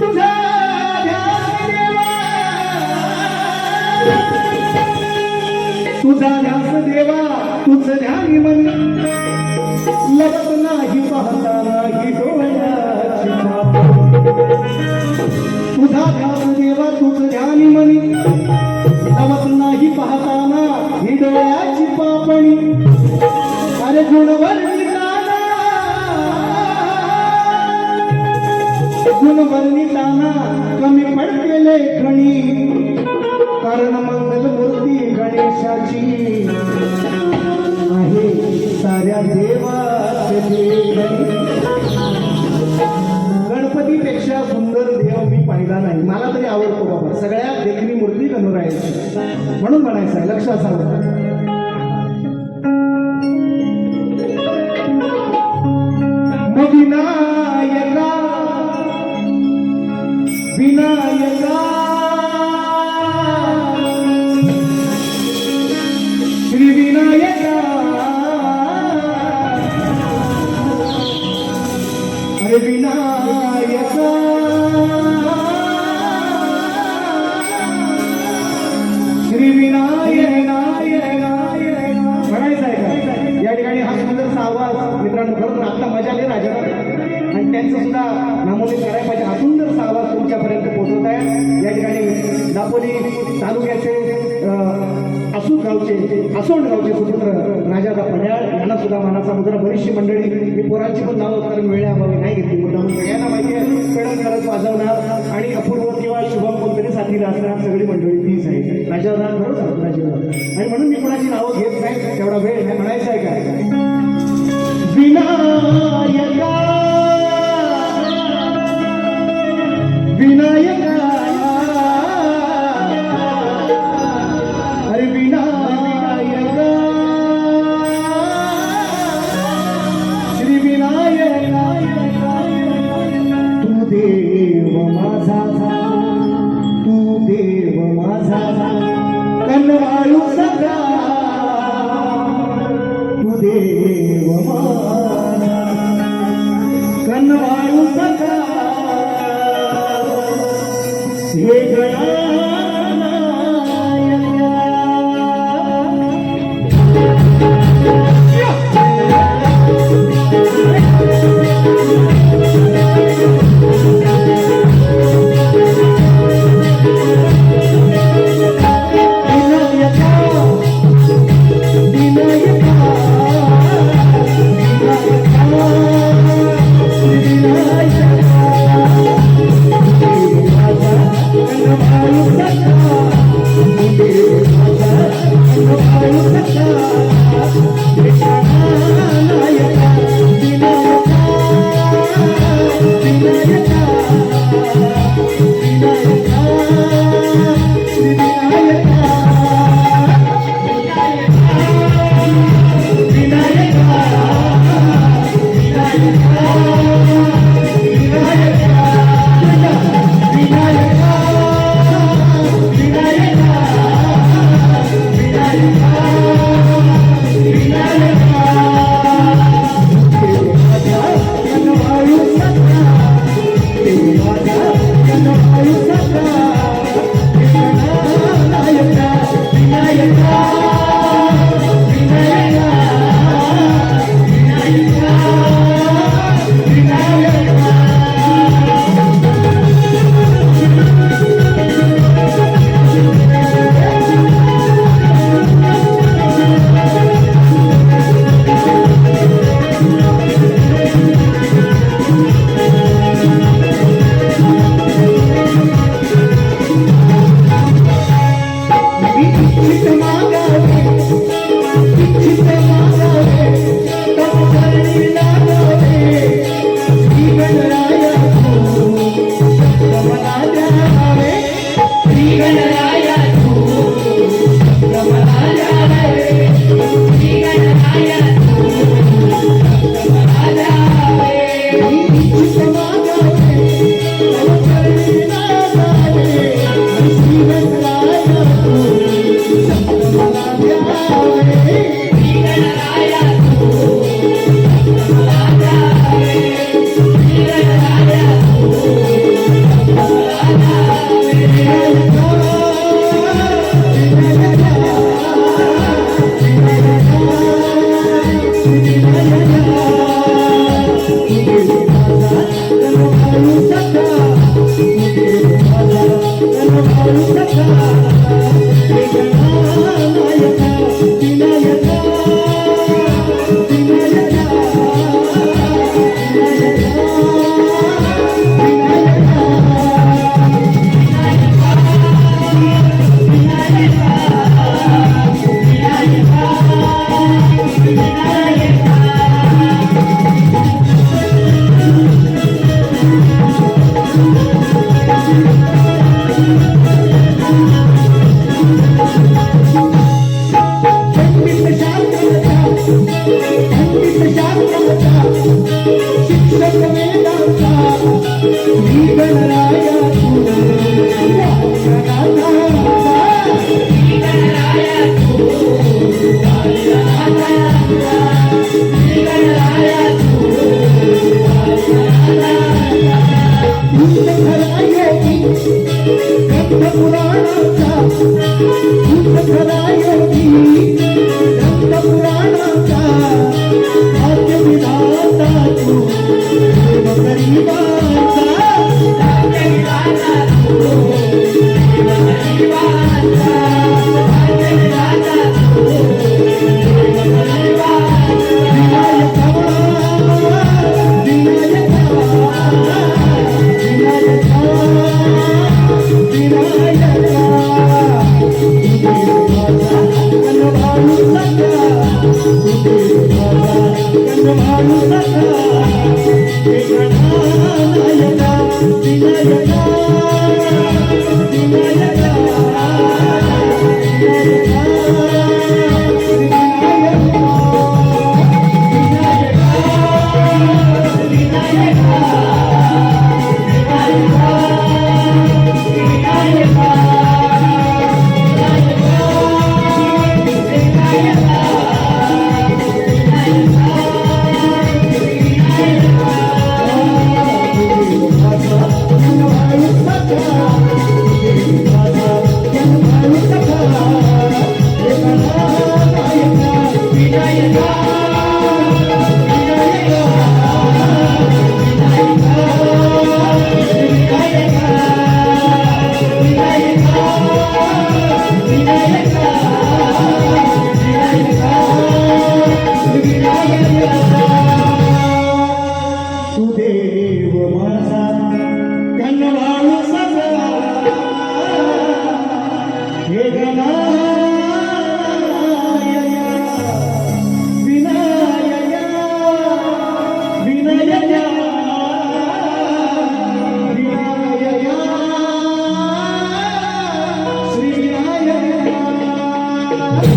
तुझा देवा ध्यास देवा तुझ ध्यानी मनी लवत नाही पाहता नाही डोळ्याची तुझा ध्यास देवा तुझ ध्यानी मनी लवत नाही पाहताना ही डोळ्याची पापणी. अरे गुणवर गुणवर्णिताना कमी पडतेले खणी विनायका दापोली तालुक्याचे अं, गावचे आसोड गावचे सुपुत्र राजादा पड्याळ यांना सुद्धा मानाचा मुद्रा. बरीचशी मंडळी मी पोरांची पण नावं कारण वेळेअभावी नाही घेतली. मुद्दा म्हणजे सगळ्यांना माहिती आहे पेडणकरच वाजवणार आणि अपूर्व किंवा शुभम कोणतरी साथीला असणार. सगळी मंडळी तीच आहे राजादा खरंच राजा आणि म्हणून मी कोणाची नावं घेत नाही तेवढा वेळ नाही म्हणायचं आहे काय विनायका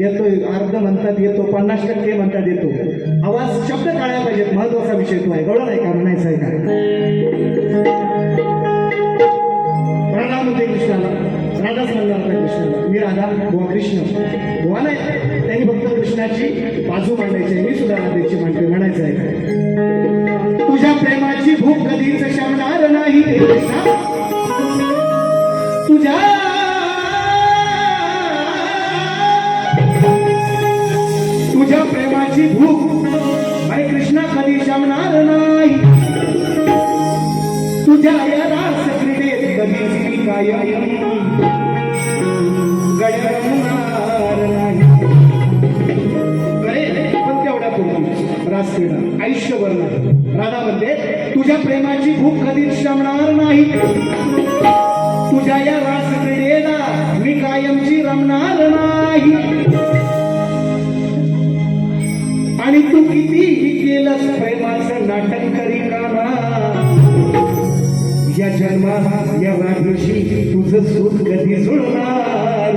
येतोय अर्ध म्हणतात येतो पन्नास टक्के म्हणतात येतो. आवाज शब्द काढायला पाहिजेत महत्त्वाचा विषय तो आहे. गौरव नाही का? म्हणायचं आहे का? राधा म्हणते कृष्णाला. राधाच म्हणला होता कृष्णाला. मी राधा बुवा कृष्ण. बुवा नाही त्यांनी फक्त कृष्णाची बाजू मांडायची मी सुद्धा राधेची मांडते म्हणायचं आहे तुझ्या प्रेमाची भूक कधीच शमणार नाही तुझ्या भूक. अरे कृष्णा कधी शमणार नाही. तुझ्या या रास क्रीडेत कधीच मी काय गडगडणार नाही. करेल पण तेवढ्या पुरती. रास क्रीडा. आयुष्यभर नाही. राधा म्हणते तुझ्या प्रेमाची भूक कधीच शमणार नाही. तुझ्या या रास क्रीडेला मी कायमची रमणार नाही. प्रेमाचं करी ना या जन्मा या वाढदिवशी तुझं सुख कधी जुळणार?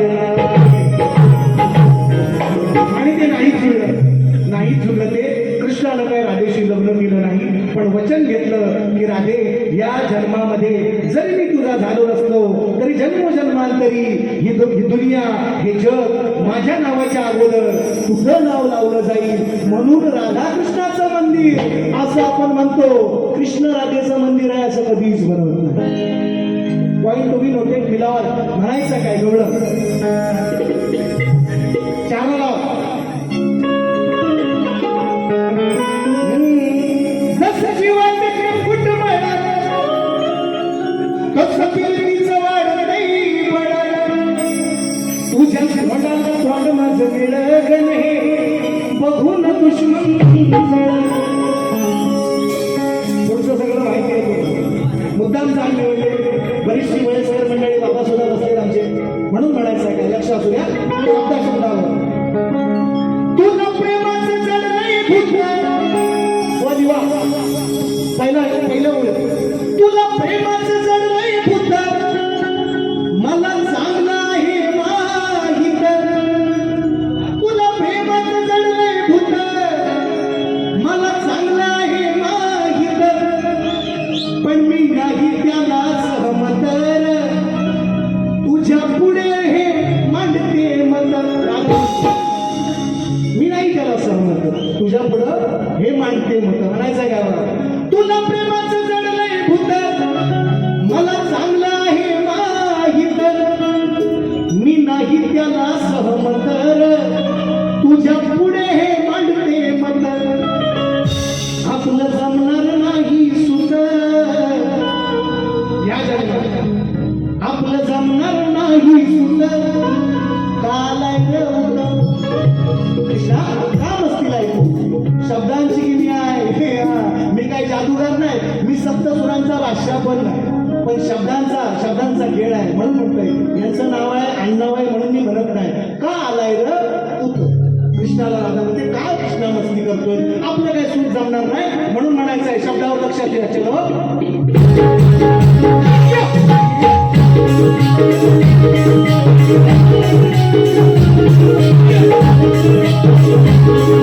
आणि ते नाही जुळलं. नाही जुळलं ते कृष्णानं काय राधेशी लग्न केलं नाही पण वचन घेतलं की राधे या जन्मामध्ये जरी मी तुझा झालो नसतो तरी जन्म जन्मांतरी ही दुनिया हे जग माझ्या नावाच्या अगोदर तुझं नाव लावलं जाईल. म्हणून राधाकृष्णाचं मंदिर असं आपण म्हणतो कृष्ण राधेचं मंदिर आहे असं कधीच बनवत नाही. पॉईंट तुम्ही नव्हते मिलावर म्हणायचं काय गवळ चार लाव दुश्मन जळत. সাথে যাচ্ছিল Thank you.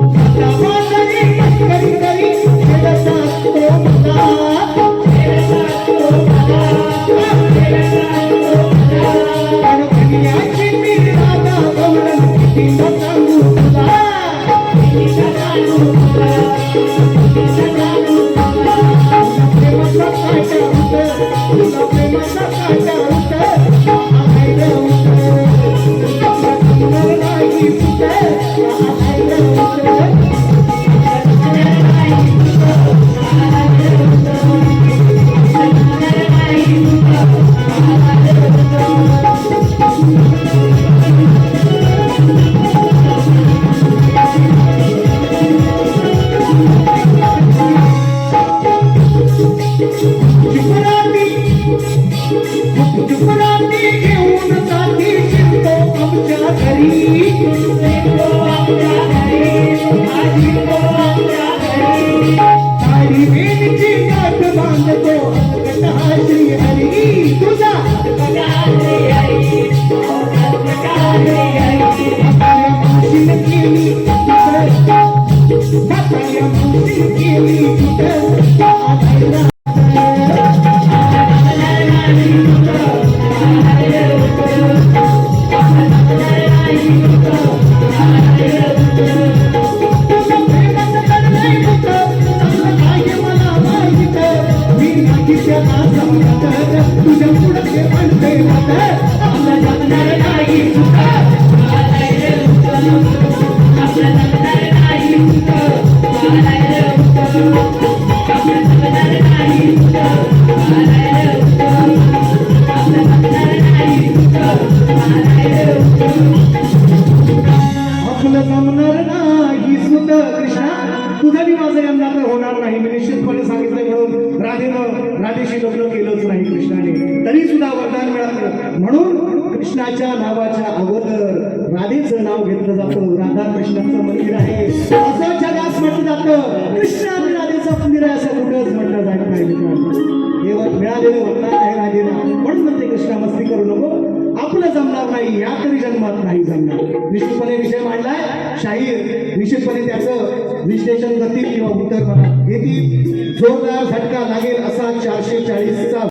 Thank you. तुझ्या पुढे म्हणते राधेनं लग्न केलंच नाही कृष्णाने. तरी सुद्धा वरदान मिळालं. म्हणून कृष्णाच्या नावाच्या अगोदर राधेचं नाव घेतलं जातं. राधा कृष्णाचं मंदिर आहे. असं जगात म्हटलं जातं. कृष्ण आणि राधेचं मंदिर आहे असं कुठंच म्हटलं जात नाही देवत मिळालेलं वरदान आहे राधेला. म्हणून म्हणते कृष्णा मस्ती करू नको. आपलं जमणार नाही. या तरी जन्मात नाही जमणार. निश्चितपणे विषय मांडलाय. शाहीर निश्चितपणे त्याचं विश्लेषण करतील किंवा उत्तर मला घेतील. जोरदार झटका लागेल असा चारशे चाळीसचा